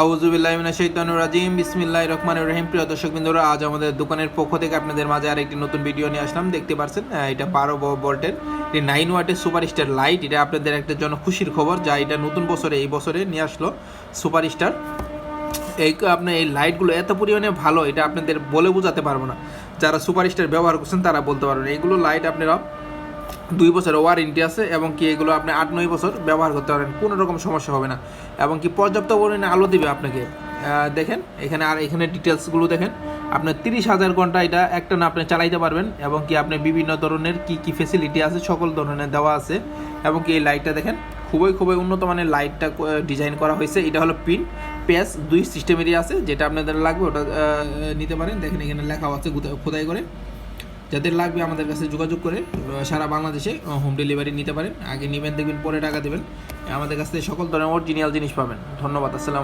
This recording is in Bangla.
আউজুবিল্লাহিমিনা শৈতানুর রাজিম। বিসমিল্লাহ রহমান রহিম। প্রিয় দর্শক বিন্দুরা আজ আমাদের দোকানের পক্ষ থেকে আপনাদের মাঝে আরেকটি নতুন ভিডিও নিয়ে আসলাম। দেখতে পাচ্ছেন এটা বারো ভোল্টের এটি নাইন ওয়াটের সুপারস্টার লাইট। এটা আপনাদের একটা জন্য খুশির খবর, যা এটা নতুন বছরে, এই বছরে নিয়ে আসলো সুপারস্টার। এই আপনার এই লাইটগুলো এত পরিমাণে ভালো, এটা আপনাদের বলে বোঝাতে পারব না। যারা সুপারস্টার ব্যবহার করছেন, তারা বলতে পারবেন এইগুলো লাইট আপনারা দুই বছর ওয়ারেন্টি আছে এবং কি এগুলো আপনি আট, নয় বছর ব্যবহার করতে পারেন, কোনো রকম সমস্যা হবে না। এবং কি পর্যাপ্ত পরিমাণে আলো দিবে আপনাকে। দেখেন, এখানে আর এখানে ডিটেলসগুলো দেখেন। আপনার তিরিশ হাজার ঘণ্টা এটা একটা না আপনি চালাইতে পারবেন এবং কি আপনি বিভিন্ন ধরনের কি কি ফেসিলিটি আছে, সকল ধরনের দেওয়া আছে। এবং কি এই লাইটটা দেখেন, খুবই খুবই উন্নত মানের লাইটটা ডিজাইন করা হয়েছে। এটা হলো পিন পেস দুই সিস্টেমেরই আছে। যেটা আপনাদের লাগবে ওটা নিতে পারেন। দেখেন এখানে লেখা আছে খোদাই করে। যাদের লাগবে আমাদের কাছে যোগাযোগ করে সারা বাংলাদেশে হোম ডেলিভারি নিতে পারেন। আগে নেবেন, দেখবেন, পরে টাকা দেবেন। আমাদের কাছ থেকে সকল ধরনের অরিজিনাল জিনিস পাবেন। ধন্যবাদ, আসসালাম